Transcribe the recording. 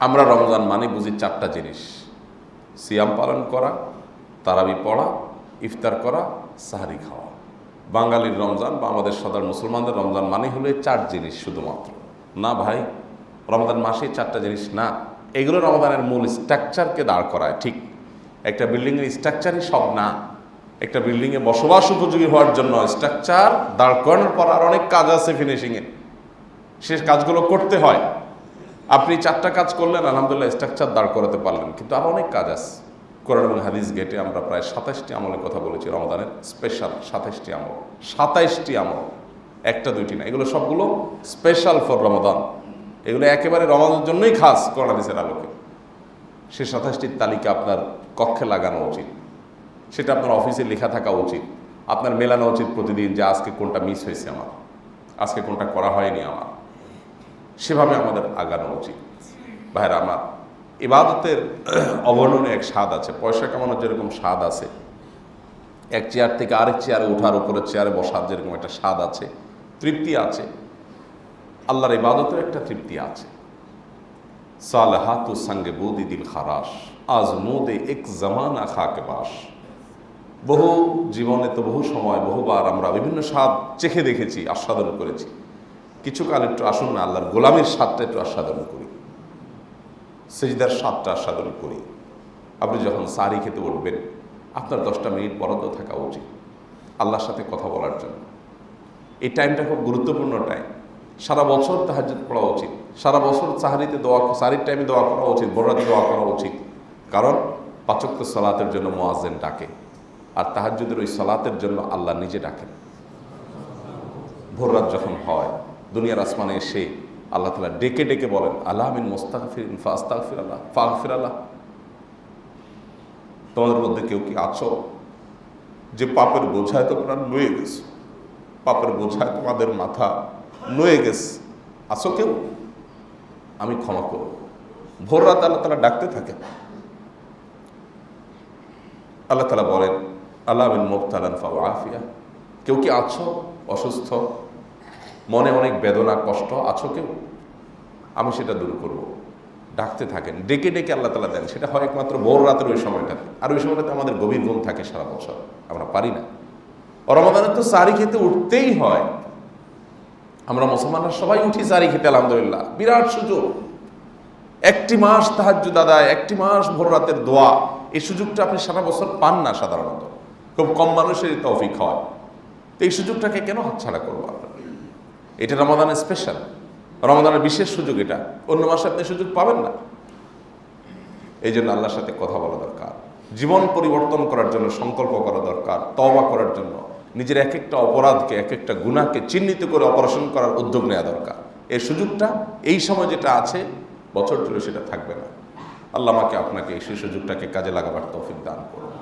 আমরা রমজান মানে বুঝি চারটা জিনিস। সিয়াম পালন করা, তারাবি পড়া, ইফতার করা, সাহারি খাওয়া। বাঙালির রমজান বা আমাদের সাধারণ মুসলমানদের রমজান মানে হলো চার জিনিস শুধুমাত্র। না ভাই, রমজান মাসে চারটা জিনিস না। এগুলো রমজানের মূল স্ট্রাকচারকে দাঁড় করায়, ঠিক। একটা বিল্ডিংয়ের স্ট্রাকচারই সব না। একটা বিল্ডিংয়ে বসবাস উপযোগী হওয়ার জন্য স্ট্রাকচার দাঁড় করানোর পর আর অনেক কাজ আছে ফিনিশিংয়ে সে কাজগুলো করতে হয়। আপনি চারটা কাজ করলেন, আলহামদুলিল্লাহ স্ট্রাকচার দাঁড় করাতে পারলেন। কিন্তু আরও অনেক কাজ আছে। কোরআন এবং হাদিস গেটে আমরা প্রায় সাতাশটি আমলের কথা বলেছি রমাদানের স্পেশাল সাতাশটি আমল। সাতাইশটি আমল। একটা, দুইটি না। এগুলো সবগুলো স্পেশাল ফর রমাদান এগুলো একেবারে রমাদানের জন্যই খাস কোরআন হাদিসের আলোকে। সে সাতাশটির তালিকা আপনার কক্ষে লাগানো উচিত। সেটা আপনার অফিসে লেখা থাকা উচিত। আপনার মেলানো উচিত প্রতিদিন যে আজকে কোনটা মিস হয়েছে আমার। আজকে কোনটা করা হয়নি আমার। সেভাবে আমাদের আগানো উচিত। ভাইরা, আমার ইবাদতের অবর্ণনে এক স্বাদ আছে, পয়সা কামানোর যেরকম স্বাদ আছে, এক চেয়ার থেকে আরেক চেয়ারে ওঠার উপরে চেয়ারে বসার যেরকম একটা স্বাদ আছে, তৃপ্তি আছে, আল্লাহর ইবাদতের একটা তৃপ্তি আছে। সালহাতু সঙ্গে বৌদি দিল খারাস আজ মোদে এক জামানা খাকে বাস। বহু জীবনে তো বহু সময় বহুবার আমরা বিভিন্ন স্বাদ চেখে দেখেছি, আস্বাদন করেছি। কিছু কাল একটু আসুন না, আল্লাহর গোলামের স্বাদটা একটু আস্বাদন করি। সেজদার স্বাদটা আস্বাদন করি। আপনি যখন সারি খেতে উঠবেন আপনার দশটা মিনিট বরাদ্দ থাকা উচিত আল্লাহর সাথে কথা বলার জন্য। এই টাইমটা খুব গুরুত্বপূর্ণ টাইম। সারা বছর তাহাজ্জুদ পড়া উচিত। সারা বছর সাহারিতে দোয়া সারির টাইমে দোয়া করা উচিত বড়রাতে দোয়া করা উচিত। কারণ পাচক্য সলাতের জন্য মোয়াজেন ডাকে, আর তাহাজ্জুদের ওই সলাতের জন্য আল্লাহ নিজে ডাকেন। ভোররাত যখন হয় দুনিয়ার আসমানে এসে আল্লাহ তালা ডেকে ডেকে বলেন, আল্লাহ আমিন মোস্তাকফির ফাস্তাকফির আল্লাহ, ফাগফির আল্লাহ। তোমাদের মধ্যে কেউ কি আছো যে পাপের বোঝায় তোমরা নুয়ে গেছো? পাপের বোঝায় তোমাদের মাথা নুয়ে গেছে। আছো কেউ? আমি ক্ষমা করব। ভোর রাত আল্লাহ তালা ডাকতে থাকে আল্লাহ তালা বলেন, আল্লাহ বিন মোবতালান ফাউ আফিয়া। কেউ কি আছো? অসুস্থ? মনে অনেক বেদনা, কষ্ট আছো কেউ? আমি সেটা দূর করব। ডাকতে থাকেন, ডেকে ডেকে আল্লাহ তালা দেন। সেটা হয় একমাত্র ভোর রাতের ওই সময়টাতে। আর ওই সময়টাতে আমাদের গভীর ঘুম থাকে সারা বছর। আমরা পারি না। রমাদানের তো সারি খেতে উঠতেই হয়। আমরা মুসলমানরা সবাই উঠি সারি খেতে, আলহামদুলিল্লাহ। বিরাট সুযোগ। একটি মাস তাহাজ্জুদ আদায়, একটি মাস ভোর রাতের দোয়া। এই সুযোগটা আপনি সারা বছর পান না সাধারণত। খুব কম মানুষের তৌফিক হয়। তো এই সুযোগটাকে কেন হাতছাড়া করব আমরা? এটা রমাদানের স্পেশাল রমাদানের বিশেষ সুযোগ এটা। অন্য মাসে আপনি সুযোগ পাবেন না। এই জন্য আল্লাহর সাথে কথা বলা দরকার। জীবন পরিবর্তন করার জন্য, সংকল্প করা দরকার, তওবা করার জন্য। নিজের এক একটা অপরাধকে এক একটা গুণাকে চিহ্নিত করে অপারেশন করার উদ্যোগ নেওয়া দরকার। এই সুযোগটা, এই সময় যেটা আছে, বছর জুড়ে সেটা থাকবে না। আল্লাহ আমাকে আপনাকে সেই সুযোগটাকে কাজে লাগাবার তৌফিক দান করুন।